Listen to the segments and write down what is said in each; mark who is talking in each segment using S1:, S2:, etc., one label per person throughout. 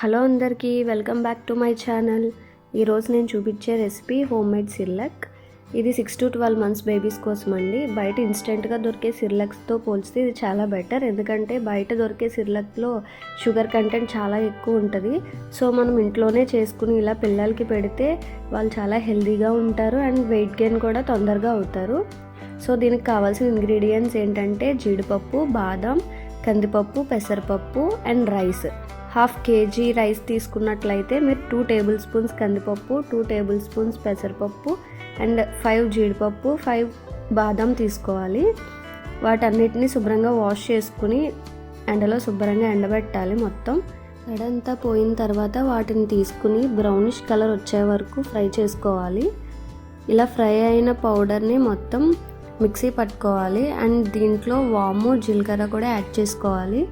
S1: Hello అందరికీ welcome back to my channel. ఈరోజు నేను చూపించే రెసిపీ హోమ్ మేడ్ సిర్లక్. ఇది six to twelve months babies కోసం అండి. బయట ఇన్స్టెంట్గా దొరికే సిర్లక్స్తో పోల్చితే ఇది చాలా బెటర్. ఎందుకంటే బయట దొరికే సిర్లక్లో షుగర్ కంటెంట్ చాలా ఎక్కువ ఉంటుంది. సో మనం ఇంట్లోనే చేసుకుని ఇలా పిల్లలకి పెడితే వాళ్ళు చాలా హెల్తీగా ఉంటారు అండ్ వెయిట్ గెయిన్ కూడా తొందరగా అవుతారు. సో దీనికి కావాల్సిన ఇంగ్రీడియంట్స్ ఏంటంటే జీడిపప్పు బాదం కందిపప్పు పెసరపప్పు and rice. Half KG rice తీసుకున్నట్లయితే మీరు టూ టేబుల్ స్పూన్స్ కందిపప్పు టూ టేబుల్ స్పూన్స్ పెసరపప్పు అండ్ ఫైవ్ జీడిపప్పు ఫైవ్ బాదం తీసుకోవాలి. వాటన్నిటిని శుభ్రంగా వాష్ చేసుకుని ఎండలో శుభ్రంగా ఎండబెట్టాలి మొత్తం. ఎడంతా పోయిన తర్వాత వాటిని తీసుకుని బ్రౌనిష్ కలర్ వచ్చే వరకు ఫ్రై చేసుకోవాలి. ఇలా ఫ్రై అయిన పౌడర్ని మొత్తం మిక్సీ పట్టుకోవాలి అండ్ దీంట్లో వాము జీలకర్ర కూడా యాడ్ చేసుకోవాలి.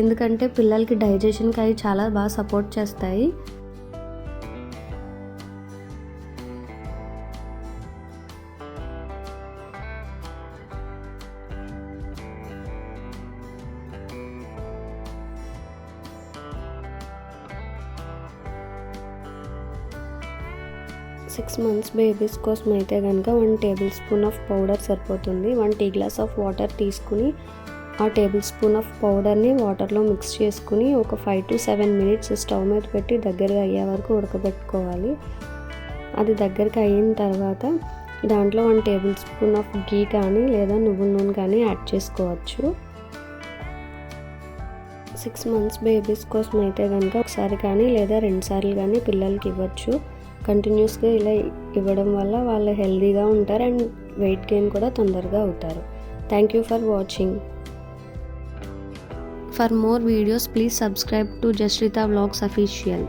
S1: ఎందుకంటే పిల్లలకి డైజెషన్కి అవి చాలా బాగా సపోర్ట్ చేస్తాయి. సిక్స్ మంత్స్ బేబీస్ కోసం అయితే కనుక one tablespoon of powder సరిపోతుంది. One tea glass of water తీసుకుని ఆ టేబుల్ స్పూన్ ఆఫ్ పౌడర్ని వాటర్లో మిక్స్ చేసుకుని ఒక five to seven minutes stove మీద పెట్టి దగ్గరగా అయ్యే వరకు ఉడకబెట్టుకోవాలి. అది దగ్గరికి అయిన తర్వాత దాంట్లో వన్ టేబుల్ స్పూన్ ఆఫ్ గీ కానీ లేదా నువ్వుల నూనె కానీ యాడ్ చేసుకోవచ్చు. సిక్స్ మంత్స్ బేబీస్ కోసం అయితే కనుక ఒకసారి కానీ లేదా రెండుసార్లు కానీ పిల్లలకి ఇవ్వచ్చు. కంటిన్యూస్గా ఇలా ఇవ్వడం వల్ల వాళ్ళు హెల్తీగా ఉంటారు అండ్ వెయిట్ గెయిన్ కూడా తొందరగా అవుతారు. Thank you for watching For more videos, please subscribe to Jashrita Vlogs Official.